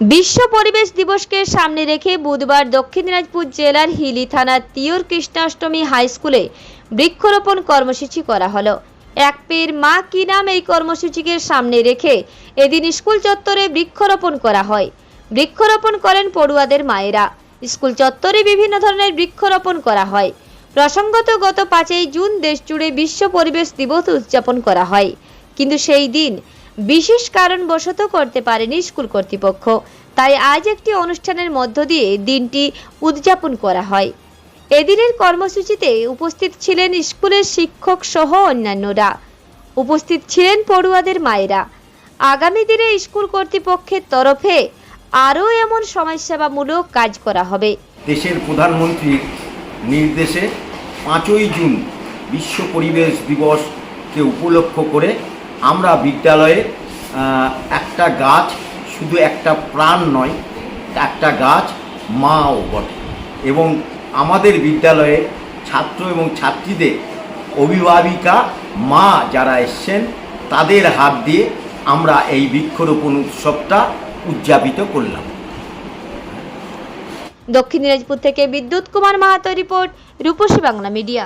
বিশ্ব পরিবেশ দিবসকে সামনে রেখে বুধবার দক্ষিণ দিনাজপুর জেলার হিলি থানার তিয়র কৃষ্ণাষ্টমী হাই স্কুলে বৃক্ষরোপণ কর্মসূচি করা হলো। এক পের মা কি নাম এই কর্মসূচিকে সামনে রেখে এদিন স্কুল চত্বরে বৃক্ষরোপণ করা হয়। বৃক্ষরোপণ করেন পড়ুয়াদের মায়েরা। স্কুল চত্বরে বিভিন্ন ধরনের বৃক্ষরোপণ করা হয়। প্রসঙ্গত গত পাঁচই জুন দেশ জুড়ে বিশ্ব পরিবেশ দিবস উদযাপন করা হয়। কিন্তু সেই দিন বিশেষ কারণবশত করতে পারেনি স্কুল কর্তৃপক্ষ। তাই আজ একটি অনুষ্ঠানের মধ্য দিয়ে দিনটি উদযাপন করা হয়। এদিনের কর্মসূচিতে উপস্থিত ছিলেন স্কুলের শিক্ষক সহ অন্যান্যরা। উপস্থিত ছিলেন পড়ুয়াদের মায়েরা। আগামী দিনে স্কুল কর্তৃপক্ষের তরফে আরও এমন সমাজসেবামূলক কাজ করা হবে। দেশের প্রধানমন্ত্রীর নির্দেশে পাঁচই জুন বিশ্ব পরিবেশ দিবসকে উপলক্ষ করে আমরা বিদ্যালয়ে একটা গাছ শুধু একটা প্রাণ নয়, একটা গাছ মাও বটে। এবং আমাদের বিদ্যালয়ে ছাত্র এবং ছাত্রীদের অভিভাবিকা মা যারা এসছেন, তাদের হাত দিয়ে আমরা এই বৃক্ষরোপণ উৎসবটা উদযাপিত করলাম। দক্ষিণ দিনাজপুর থেকে বিদ্যুৎ কুমার মাহাতো রিপোর্ট, রূপসী বাংলা মিডিয়া।